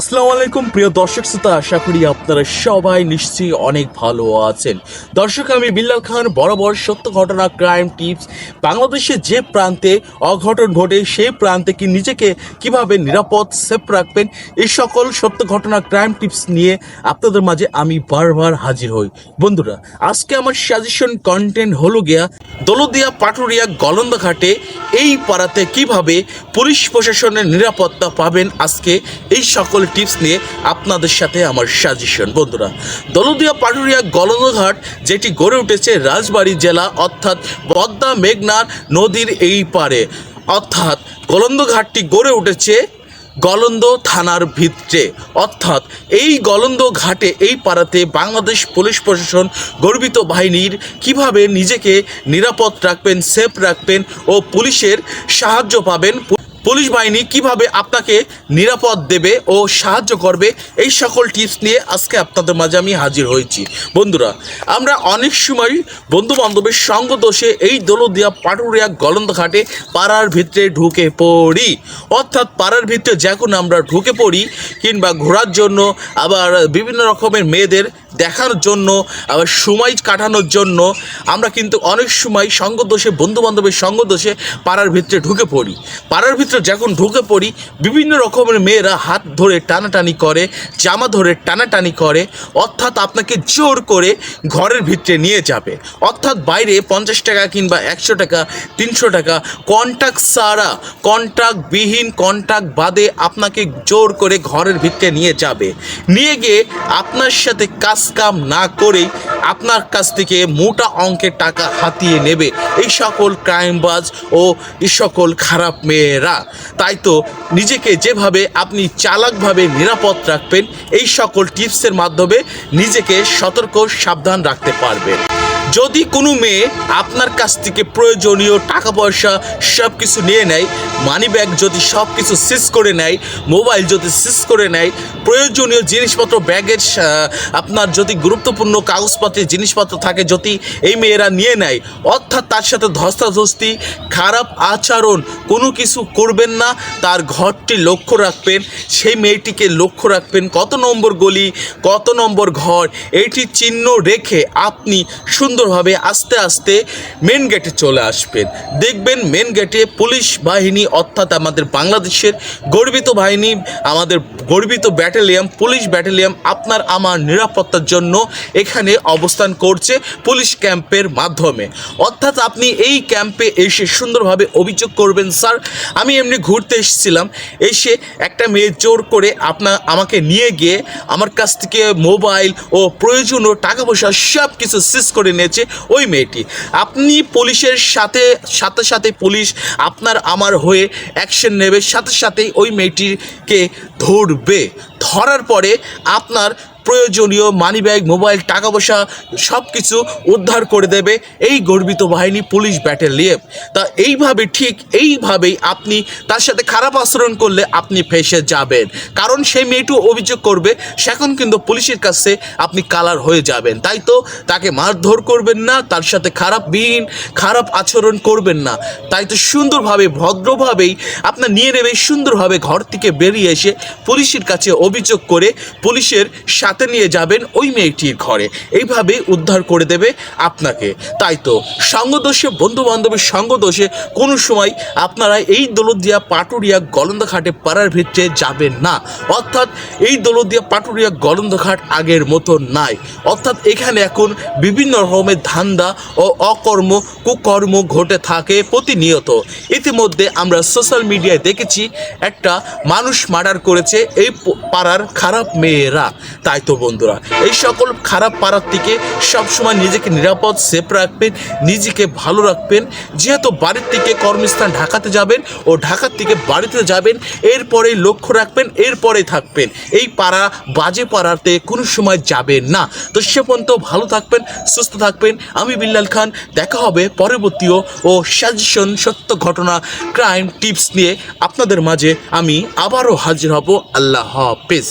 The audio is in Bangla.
আসসালামু আলাইকুম, প্রিয় দর্শক শ্রোতা, আশা করি আপনারা সবাই নিশ্চয়ই অনেক ভালো আছেন। দর্শক, আমি বিল্লাল খান, বরাবর সত্য ঘটনা ক্রাইম টিপস বাংলাদেশে যে প্রান্তে অঘটন ঘটে, সেই প্রান্তে কি নিজেকে কীভাবে নিরাপদ সেফ রাখবেন? এই সকল সত্য ঘটনা ক্রাইম টিপস নিয়ে আপনাদের মাঝে আমি বারবার হাজির হই। বন্ধুরা, আজকে আমার সাজেশন কন্টেন্ট হলো গিয়া দলদিয়া পাটুরিয়া গলন্দাঘাটে এই পাড়াতে কীভাবে পুলিশ প্রশাসনের নিরাপত্তা পাবেন আজকে এই সকল টিপস নিয়ে আপনাদের সাথে আমার সাজেশন বন্ধুরা, দলদিয়া পাটুরিয়া গলন্দাঘাট যেটি গড়ে উঠেছে রাজবাড়ী জেলা, অর্থাৎ পদ্মা মেঘনার নদীর এই পারে অর্থাৎ গলন্দঘাটটি গড়ে উঠেছে গলন্দ থানার ভিতরে। অর্থাৎ এই গলন্দ ঘাটে এই পাড়াতে বাংলাদেশ পুলিশ প্রশাসন গর্বিত বাহিনীর কীভাবে নিজেকে নিরাপদ রাখবেন সেফ রাখবেন ও পুলিশের সাহায্য পাবেন। পুলিশ বাহিনী কীভাবে আপনাকে নিরাপদ দেবে ও সাহায্য করবে, এই সকল টিপস নিয়ে আজকে আপনাদের মাঝে আমি হাজির হয়েছি। বন্ধুরা, আমরা অনেক সময় বন্ধু বান্ধবের সঙ্গ দোষে এই দলদিয়া পাটুরিয়া গলন্দ ঘাটে পাড়ার ভিতরে ঢুকে পড়ি। অর্থাৎ পাড়ার ভিতরে যখন আমরা ঢুকে পড়ি কিংবা ঘোরার জন্য আবার বিভিন্ন রকমের মেয়েদের দেখার জন্য, আবার সময় কাটানোর জন্য আমরা কিন্তু অনেক সময় সঙ্গ দোষে বন্ধু বান্ধবের সঙ্গ দোষে পাড়ার ভিতরে ঢুকে পড়ি। পাড়ার ভিতরে যখন ঢুকে পড়ি, বিভিন্ন রকমের মেয়েরা হাত ধরে টানাটানি করে, জামা ধরে টানাটানি করে, অর্থাৎ আপনাকে জোর করে ঘরের ভিতরে নিয়ে যাবে। অর্থাৎ বাইরে পঞ্চাশ টাকা কিংবা একশো টাকা, তিনশো টাকা কন্ট্যাক্ট ছাড়া কন্ট্যাক্টবিহীন কন্ট্যাক্ট বাদে আপনাকে জোর করে ঘরের ভিতরে নিয়ে যাবে। নিয়ে গিয়ে আপনার সাথে কাজ কাম না করেই আপনার কাছ থেকে মোটা অঙ্কের টাকা হাতিয়ে নেবে এই সকল ক্রাইমবাজ ও এই সকল খারাপ মেয়েরা। তাই তো নিজেকে যেভাবে আপনি চালাকভাবে নিরাপদ রাখবেন, এই সকল টিপসের মাধ্যমে নিজেকে সতর্ক সাবধান রাখতে পারবেন। যদি কোনো মেয়ে আপনার কাছ থেকে প্রয়োজনীয় টাকা পয়সা সব কিছু নিয়ে নেয় মানি ব্যাগ যদি সব কিছু সিজ করে নেয় মোবাইল যদি সিজ করে নেয়, প্রয়োজনীয় জিনিসপত্র ব্যাগের আপনার যদি গুরুত্বপূর্ণ কাগজপত্রের জিনিসপত্র থাকে যদি এই মেয়েরা নিয়ে নেয়, অর্থাৎ তার সাথে ধস্তাধস্তি, খারাপ আচরণ, কোনো কিছু করবেন না, তার ঘরটি লক্ষ্য রাখবেন, সেই মেয়েটিকে লক্ষ্য রাখবেন, কত নম্বর গলি, কত নম্বর ঘর এইটি চিহ্ন রেখে আপনি সুন্দরভাবে আস্তে আস্তে মেন গেটে চলে আসবেন। দেখবেন মেন গেটে পুলিশ বাহিনী, অর্থাৎ আমাদের বাংলাদেশের গর্বিত বাহিনী, আমাদের গর্বিত ব্যাটালিয়াম পুলিশ ব্যাটালিয়াম আপনার আমার নিরাপত্তার জন্য এখানে অবস্থান করছে পুলিশ ক্যাম্পের মাধ্যমে। অর্থাৎ আপনি এই ক্যাম্পে এসে সুন্দরভাবে অভিযোগ করবেন, স্যার। আমি এমনি ঘুরতে এসেছিলাম, এসে একটা মেয়ে জোর করে আপনার আমাকে নিয়ে গিয়ে আমার কাছ থেকে মোবাইল ও প্রয়োজনীয় টাকা পয়সা সব কিছু সিজ করে নিয়েছে ওই মেয়েটি। আপনি পুলিশের সাথে সাথে সাথে পুলিশ আপনার আমার হয়ে অ্যাকশন নেবে, সাথে সাথেই ওই মেয়েটিকে ধরবে। ধরার পরে আপনার প্রয়োজনীয় মানিব্যাগ মোবাইল টাকা পয়সা সব কিছু উদ্ধার করে দেবে এই গর্বিত বাহিনী পুলিশ ব্যাটালিয়ন তা এইভাবে ঠিক এইভাবেই আপনি তার সাথে খারাপ আচরণ করলে আপনি ফেসে যাবেন। কারণ সেই মেয়েটু অভিযোগ করবে, সেখন কিন্তু পুলিশের কাছে আপনি কালার হয়ে যাবেন। তাই তো তাকে মারধর করবেন না, তার সাথে খারাপ বিহীন খারাপ আচরণ করবেন না। তাই তো সুন্দরভাবে, ভদ্রভাবেই আপনার নিয়ে নেবে, সুন্দরভাবে ঘর থেকে বেরিয়ে এসে পুলিশের কাছে অভিযোগ করে পুলিশের সাথে নিয়ে যাবেন ওই মেয়েটির ঘরে। এইভাবে উদ্ধার করে দেবে আপনাকে। তাই তো, সঙ্গদোষে বন্ধু বান্ধবের সঙ্গদোষে কোনো সময় আপনারা এই দলদিয়া পাটুরিয়া গলন্দাঘাটে পাড়ার ভিতরে যাবেন না। অর্থাৎ এই দলদিয়া পাটুরিয়া গলন্দাঘাট আগের মতো নাই। অর্থাৎ এখানে এখন বিভিন্ন রকমের ধান্দা ও অকর্ম, কুকর্ম ঘটে থাকে প্রতিনিয়ত। ইতিমধ্যে আমরা সোশ্যাল মিডিয়ায় দেখেছি, একটা মানুষ মার্ডার করেছে এই পাড়ার খারাপ মেয়েরা। তাই তো বন্ধুরা, এই সকল খারাপ পাড়ার থেকে সবসময় নিজেকে নিরাপদ সেফ রাখবেন, নিজেকে ভালো রাখবেন। যেহেতু বাড়ির থেকে কর্মস্থান ঢাকাতে যাবেন ও ঢাকার থেকে বাড়িতে যাবেন, এরপরেই লক্ষ্য রাখবেন এরপরে থাকবেন। এই পাড়া বাজে পাড়াতে কোনো সময় যাবেন না। তো সে পর্যন্ত ভালো থাকবেন, সুস্থ থাকবেন। আমি বিল্লাল খান, দেখা হবে পরবর্তীও ও সাজেশন সত্য ঘটনা ক্রাইম টিপস নিয়ে আপনাদের মাঝে আমি আবারও হাজির হব। আল্লাহ হাফেজ।